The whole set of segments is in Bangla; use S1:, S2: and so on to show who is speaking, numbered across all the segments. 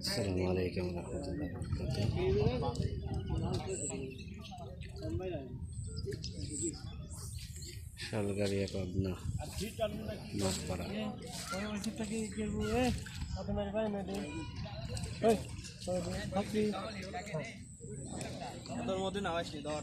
S1: আসসালামু আলাইকুম রহমতুল্লাহ শালগাড়িয়া পাবনা মাছপাড়া।
S2: তোর মধ্যে নামাইস নি ধর।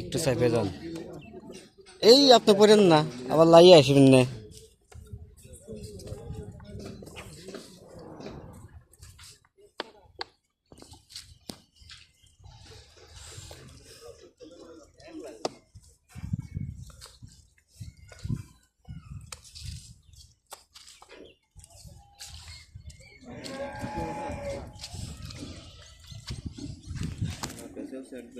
S1: একটু চাপে যান। এই আপনি পড়েন না আবার লাইয়ে আসবেন না। server